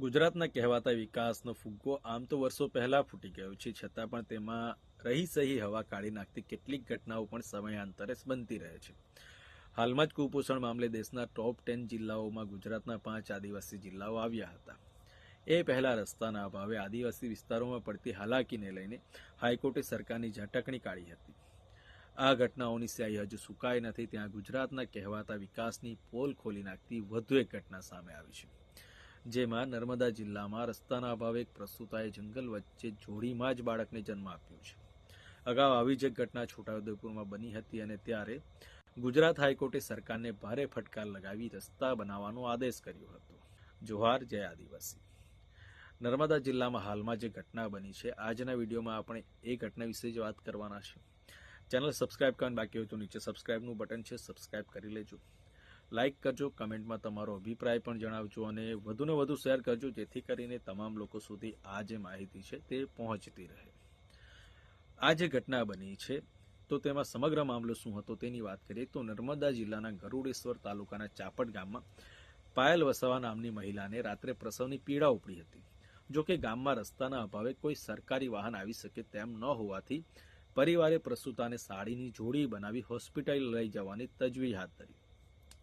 ગુજરાતના કહેવાતા વિકાસનો ફુગ્ગો આમ તો વર્ષો પહેલા ફૂટી ગયો છે. છતાં પણ તેમાં રહી સહી હવા કાઢી નાખતી કેટલીક ઘટનાઓ પણ સમયાંતરે બનતી રહે છે. હાલમાં જ કુપોષણ મામલે દેશના ટોપ ટેન જિલ્લાઓમાં ગુજરાતના પાંચ આદિવાસી જિલ્લાઓ આવ્યા હતા. એ પહેલા રસ્તાના અભાવે આદિવાસી વિસ્તારોમાં પડતી હાલાકીને લઈને હાઈકોર્ટે સરકારની ઝટકણી કાઢી હતી. આ ઘટનાઓની સ્યાહી હજુ સુકાઈ નથી. ત્યાં ગુજરાતના કહેવાતા વિકાસની પોલ ખોલી નાખતી વધુ એક ઘટના સામે આવી છે. જેમાં નર્મદા જિલ્લામાં રસ્તાના અભાવે એક પ્રસ્તુતાએ જંગલ વચ્ચે જોડીમાં જ બાળકને જન્મ આપ્યો છે. અગાઉ આવી જ એક ઘટના છોટાઉદેપુરમાં બની હતી અને ત્યારે ગુજરાત હાઈકોર્ટે સરકારને ભારે ફટકાર લગાવી રસ્તા બનાવવાનો આદેશ કર્યો હતો. જોહાર જય આદિવાસી. નર્મદા જિલ્લામાં હાલમાં જે ઘટના બની છે, આજના વિડીયોમાં આપણે એ ઘટના વિશે જ વાત કરવાના છે. ચેનલ સબસ્ક્રાઇબ કરવાનું બાકી હોય તો નીચે સબસ્ક્રાઇબનું બટન છે, સબસ્ક્રાઇબ કરી લેજો. લાઇક કરજો, કમેન્ટમાં તમારો અભિપ્રાય પણ જણાવજો અને વધુને વધુ શેર કરજો, જેથી કરીને તમામ લોકો સુધી આ જે માહિતી છે તે પહોંચતી રહે. આ જે ઘટના બની છે, તો તેમાં સમગ્ર મામલો શું હતો તેની વાત કરીએ તો નર્મદા જિલ્લાના ગરુડેશ્વર તાલુકાના ચાપટ ગામમાં પાયલ વસાવા નામની મહિલાને રાત્રે પ્રસવની પીડા ઉપડી હતી. જોકે ગામમાં રસ્તાના અભાવે કોઈ સરકારી વાહન આવી શકે તેમ ન હોવાથી પરિવારે પ્રસૂતાને સાડીની જોડી બનાવી હોસ્પિટલ લઈ જવાની તજવીજ હાથ ધરી.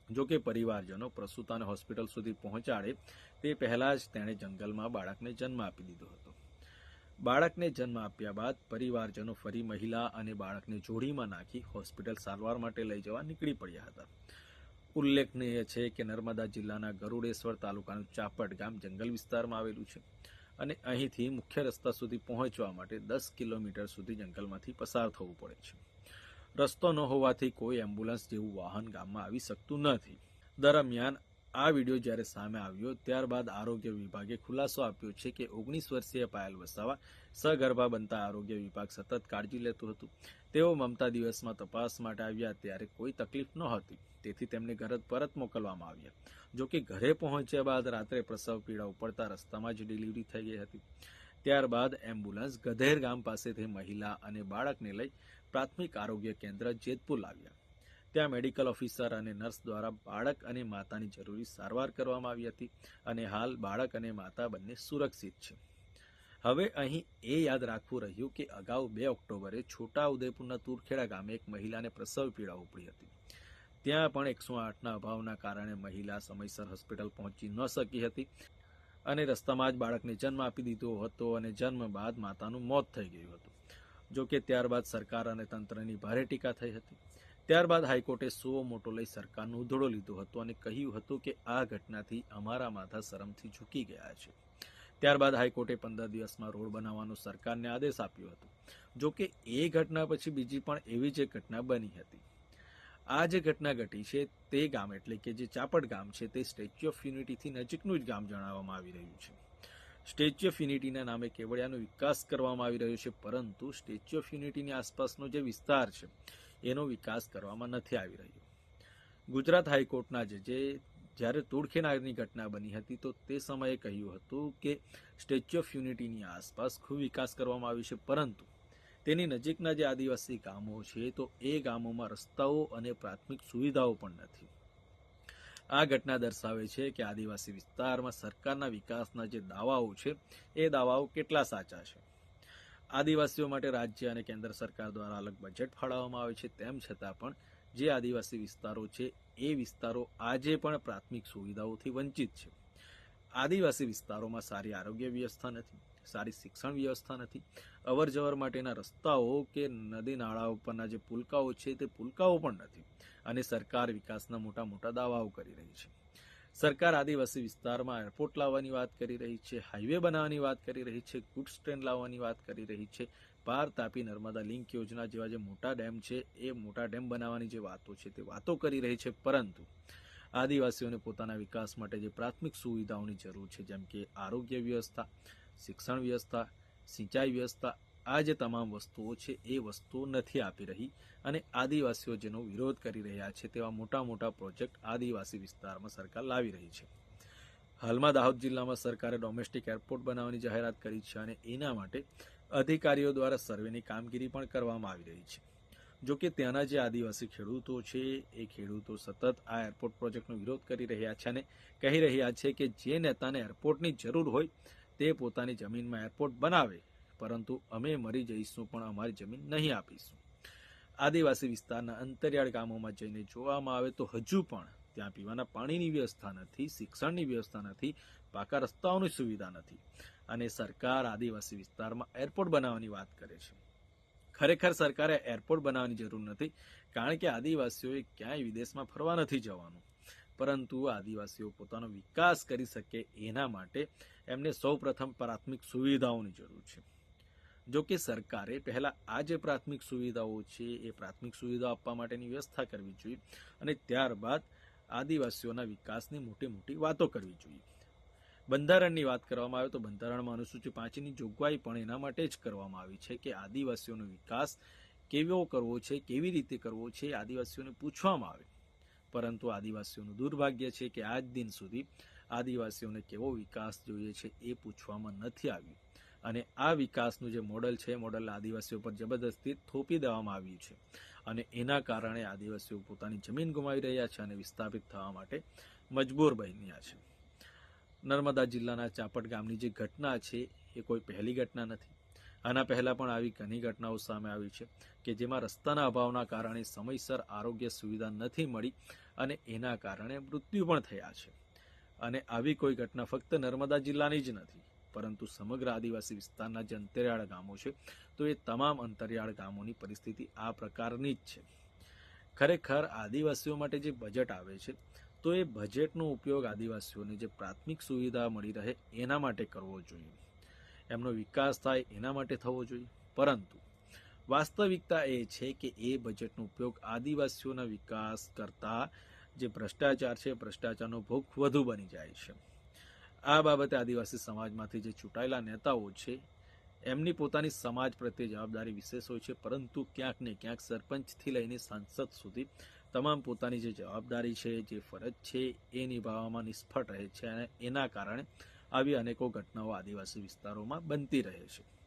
જો કે પરિવારજનો પ્રસૂતાને હોસ્પિટલ સુધી પહોંચાડે, તે પહેલા જ તેણે જંગલમાં બાળકને જન્મ આપી દીધો હતો. બાળકને જન્મ આપ્યા બાદ પરિવારજનો ફરી મહિલા અને બાળકને જોડીમાં નાખી હોસ્પિટલ સારવાર માટે લઈ જવા નીકળી પડ્યા હતા. ઉલ્લેખનીય છે કે નર્મદા જિલ્લાના ગરુડેશ્વર તાલુકાનું ચાપટ ગામ જંગલ વિસ્તારમાં આવેલું છે અને અહીંથી મુખ્ય રસ્તા સુધી પહોંચવા માટે દસ કિલોમીટર સુધી જંગલમાંથી પસાર થવું પડે છે. રસ્તો ન હોવાથી કોઈ એમ્બ્યુલન્સ જેવું વાહન ગામમાં આવી શકતું નથી. દરમિયાન આ વીડિયો જ્યારે સામે આવ્યો, ત્યારબાદ આરોગ્ય વિભાગે ખુલાસો આપ્યો છે કે ઓગણીસ વર્ષીય પાયલ વસાવા સગર્ભા બનતા આરોગ્ય વિભાગ સતત કાળજી લેતું હતું. તેઓ મમતા દિવસમાં તપાસ માટે આવ્યા ત્યારે કોઈ તકલીફ નહોતી તેથી તેમને ઘર પરત મોકલવામાં આવ્યા. જો કે ઘરે પહોંચ્યા બાદ રાત્રે પ્રસવ પીડા ઉપડતા રસ્તામાં જ ડિલિવરી થઈ ગઈ હતી. ત્યારબાદ એમ્બ્યુલન્સ ગધેર ગામ પાસેથી મહિલા અને બાળકને લઈ પ્રાથમિક આરોગ્ય કેન્દ્ર જેતપુર લાવ્યા. ત્યાં મેડિકલ ઓફિસર અને નર્સ દ્વારા બાળક અને માતાની જરૂરી સારવાર કરવામાં આવી હતી અને હાલ બાળક અને માતા બંને સુરક્ષિત છે. હવે અહીં એ યાદ રાખવું રહ્યું કે અગાઉ બે ઓક્ટોબરે છોટા ઉદેપુરના તુરખેડા ગામે એક મહિલાને પ્રસવ પીડા ઉપડી હતી. ત્યાં પણ એકસો આઠના અભાવના કારણે મહિલા સમયસર હોસ્પિટલ પહોંચી ન શકી હતી. અને રસ્તામાં જ બાળકને જન્મ આપી દીધો હતો અને જન્મ બાદ માતાનું મોત થઈ ગયું હતું. જો કે ત્યારબાદ સરકાર અને તંત્રની ભારે ટીકા થઈ હતી. ત્યારબાદ હાઈકોર્ટે સો મોટો લઈ સરકારનો ઉધડો લીધો હતો અને કહ્યું હતું કે આ ઘટનાથી અમારા માથા શરમથી ઝૂકી ગયા છે. ત્યારબાદ હાઈકોર્ટે પંદર દિવસમાં રોડ બનાવવાનો સરકારને આદેશ આપ્યો હતો. જો કે એ ઘટના પછી બીજી પણ એવી જ એક ઘટના બની હતી. આ જે ઘટના ઘટી છે તે ગામ એટલે કે જે ચાપડ ગામ છે તે સ્ટેચ્યુ ઓફ યુનિટીથી નજીકનું જ ગામ જણાવવામાં આવી રહ્યું છે. સ્ટેચ્યુ ઓફ યુનિટીના નામે કેવડિયાનો વિકાસ કરવામાં આવી રહ્યો છે, પરંતુ સ્ટેચ્યુ ઓફ યુનિટીની આસપાસનો જે વિસ્તાર છે, એનો વિકાસ કરવામાં નથી આવી રહ્યો. ગુજરાત હાઈકોર્ટના જજે જ્યારે તુડખેનારની ઘટના બની હતી, તો તે સમયે કહ્યું હતું કે સ્ટેચ્યુ ઓફ યુનિટીની આસપાસ ખૂબ વિકાસ કરવામાં આવ્યો છે, પરંતુ તેની નજીકના જે આદિવાસી ગામો છે, તો એ ગામોમાં રસ્તાઓ અને પ્રાથમિક સુવિધાઓ પણ નથી. આ ઘટના દર્શાવે છે કે આદિવાસી વિસ્તારમાં સરકારના વિકાસના જે દાવાઓ છે, એ દાવાઓ કેટલા સાચા છે. આદિવાસીઓ માટે રાજ્ય અને કેન્દ્ર સરકાર દ્વારા અલગ બજેટ ફાળવવામાં આવે છે, તેમ છતાં પણ જે આદિવાસી વિસ્તારો છે, એ વિસ્તારો આજે પણ પ્રાથમિક સુવિધાઓથી વંચિત છે. આદિવાસી વિસ્તારોમાં સારી આરોગ્ય વ્યવસ્થા નથી. સારી શિક્ષણ વ્યવસ્થા નથી. અવર જવર માટેના રસ્તાઓ કે નદી નાળા ઉપરના જે પુલકાઓ છે તે પુલકાઓ પણ નથી અને સરકાર વિકાસના મોટા મોટા દાવાઓ કરી રહી છે. સરકાર આદિવાસી વિસ્તારમાં એરપોર્ટ લાવવાની વાત કરી રહી છે, હાઈવે બનાવવાની વાત કરી રહી છે ગુડ્સ ટ્રેન લાવવાની વાત કરી રહી છે. પાર તાપી નર્મદા લિંક યોજના જેવા જે મોટા ડેમ છે, એ મોટા ડેમ બનાવવાની જે વાતો છે તે વાતો કરી રહી છે. પરંતુ આદિવાસીઓને પોતાના વિકાસ માટે જે પ્રાથમિક સુવિધાઓની જરૂર છે, જેમ કે આરોગ્ય વ્યવસ્થા શિક્ષણ વ્યવસ્થા, સિંચાઈ વ્યવસ્થા, આ જે તમામ વસ્તુઓ છે, એ વસ્તુઓ નથી આપી રહી અને આદિવાસીઓ જેનો વિરોધ કરી રહ્યા છે તેવા મોટા મોટા પ્રોજેક્ટ આદિવાસી વિસ્તારમાં સરકાર લાવી રહી છે. હાલમાં દાહોદ જિલ્લામાં સરકારે ડોમેસ્ટિક એરપોર્ટ બનાવવાની જાહેરાત કરી છે અને એના માટે અધિકારીઓ દ્વારા સર્વેની કામગીરી પણ કરવામાં આવી રહી છે. જો કે ત્યાંના જે આદિવાસી ખેડૂતો છે, એ ખેડૂતો સતત આ એરપોર્ટ પ્રોજેક્ટનો વિરોધ કરી રહ્યા છે અને કહી રહ્યા છે કે જે નેતાને એરપોર્ટની જરૂર હોય તે પોતાની જમીનમાં એરપોર્ટ બનાવે, પરંતુ અમે મરી જઈશું પણ અમારી જમીન નહીં આપીશું. આદિવાસી વિસ્તારના અંતરિયાળ ગામોમાં જઈને જોવામાં આવે તો હજુ પણ ત્યાં પીવાના પાણીની વ્યવસ્થા નથી, શિક્ષણની વ્યવસ્થા નથી, પાકા રસ્તાઓની સુવિધા નથી. અને સરકાર આદિવાસી વિસ્તારમાં એરપોર્ટ બનાવવાની વાત કરે છે. ખરેખર સરકારે એરપોર્ટ બનાવવાની જરૂર નથી, કારણ કે આદિવાસીઓએ ક્યાંય વિદેશમાં ફરવા નથી જવાનું. પરંતુ આદિવાસીઓ પોતાનો વિકાસ કરી શકે એના માટે એમને સૌપ્રથમ પ્રાથમિક સુવિધાઓની જરૂર છે. જો કે સરકારે પહેલાં આ જે પ્રાથમિક સુવિધાઓ છે એ પ્રાથમિક સુવિધાઓ આપવા માટેની વ્યવસ્થા કરવી જોઈએ અને ત્યારબાદ આદિવાસીઓના વિકાસની મોટી મોટી વાતો કરવી જોઈએ. બંધારણની વાત કરવામાં આવે તો બંધારણમાં અનુસૂચિ પાંચની જોગવાઈ પણ એના માટે જ કરવામાં આવી છે કે આદિવાસીઓનો વિકાસ કેવો કરવો છે, કેવી રીતે કરવો છે આદિવાસીઓને પૂછવામાં આવે. પરંતુ આદિવાસીઓનું દુર્ભાગ્ય છે કે આજ દિન સુધી આદિવાસીઓને કેવો વિકાસ જોઈએ છે એ પૂછવામાં નથી આવ્યું. અને આ વિકાસનું જે મોડલ છે, એ મોડલ આદિવાસીઓ પર જબરદસ્તી થોપી દેવામાં આવ્યું છે. અને એના કારણે આદિવાસીઓ પોતાની જમીન ગુમાવી રહ્યા છે અને વિસ્થાપિત થવા માટે મજબૂર બન્યા છે. નર્મદા જિલ્લાના ચાપટ ગામની જે ઘટના છે, એ કોઈ પહેલી ઘટના નથી. આના પહેલાં પણ આવી ઘણી ઘટનાઓ સામે આવી છે કે જેમાં રસ્તાના અભાવના કારણે સમયસર આરોગ્ય સુવિધા નથી મળી અને એના કારણે મૃત્યુ પણ થયા છે. અને આવી કોઈ ઘટના ફક્ત નર્મદા જિલ્લાની જ નથી, પરંતુ સમગ્ર આદિવાસી વિસ્તારના જે અંતરિયાળ ગામો છે, તો એ તમામ અંતરિયાળ ગામોની પરિસ્થિતિ આ પ્રકારની જ છે. ખરેખર આદિવાસીઓ માટે જે બજેટ આવે છે, તો એ બજેટનો ઉપયોગ આદિવાસીઓને જે પ્રાથમિક સુવિધા મળી રહે એના માટે કરવો જોઈએ. એમનો વિકાસ થાય એના માટે થવો જોઈએ. પરંતુ વાસ્તવિકતા એ છે કે એ બજેટનો ઉપયોગ આદિવાસીઓના વિકાસ કરતા જે ભ્રષ્ટાચાર છે, ભ્રષ્ટાચારનો ભોગ વધુ બની જાય છે. આ બાબતે આદિવાસી સમાજમાંથી જે ચૂંટાયેલા નેતાઓ છે, એમની પોતાની સમાજ પ્રત્યે જવાબદારી વિશેષ હોય છે, પરંતુ ક્યાંક ને ક્યાંક સરપંચથી લઈને સાંસદ સુધી તમામ પોતાની જે જવાબદારી છે, જે ફરજ છે, એ નિભાવવામાં નિષ્ફળ રહે છે અને એના કારણે આવી અનેકો ઘટનાઓ આદિવાસી વિસ્તારોમાં બનતી રહે છે.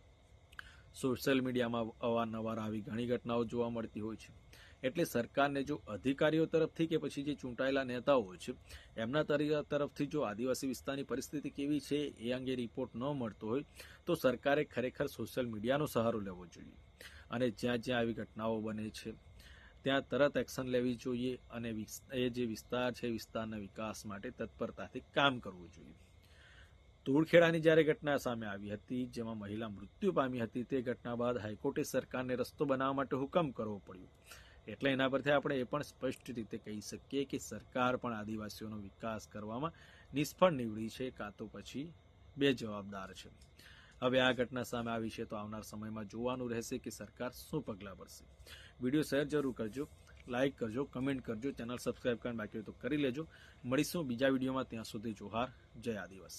સોશિયલ મીડિયામાં અવારનવાર આવી ઘણી ઘટનાઓ જોવા મળતી હોય છે. એટલે સરકારને જો અધિકારીઓ તરફથી કે પછી જે ચૂંટાયેલા નેતાઓ છે, એમના તરી- તરફથી જો આદિવાસી વિસ્તારની પરિસ્થિતિ કેવી છે એ અંગે રિપોર્ટ ન મળતો હોય, તો સરકારે ખરેખર સોશિયલ મીડિયાનો સહારો લેવો જોઈએ. અને જ્યાં જ્યાં આવી ઘટનાઓ બને છે, ત્યાં તરત એક્શન લેવી જોઈએ અને એ જે વિસ્તાર છે વિસ્તારના વિકાસ માટે તત્પરતાથી કામ કરવું જોઈએ. ધૂળખેડાની જ્યારે ઘટના સામે આવી હતી, જેમાં મહિલા મૃત્યુ પામી હતી, તે ઘટના બાદ હાઈકોર્ટે સરકારને રસ્તો બનાવવા માટે હુકમ કરવો પડ્યો. એટલે એના પરથી આપણે એ પણ સ્પષ્ટ રીતે કહી શકીએ કે સરકાર પણ આદિવાસીઓનો વિકાસ કરવામાં નિષ્ફળ નીવડી છે, કાં તો પછી બે જવાબદાર છે. હવે આ ઘટના સામે આવી છે તો આવનાર સમયમાં જોવાનું રહેશે કે સરકાર શું પગલાં ભરશે. વીડિયો શેર જરૂર કરજો લાઇક કરજો, કમેન્ટ કરજો, ચેનલ સબસ્ક્રાઈબ કરવાનું બાકી હોય તો કરી લેજો. મળીશું બીજા વિડીયોમાં, ત્યાં સુધી જોહાર, જય આદિવાસી.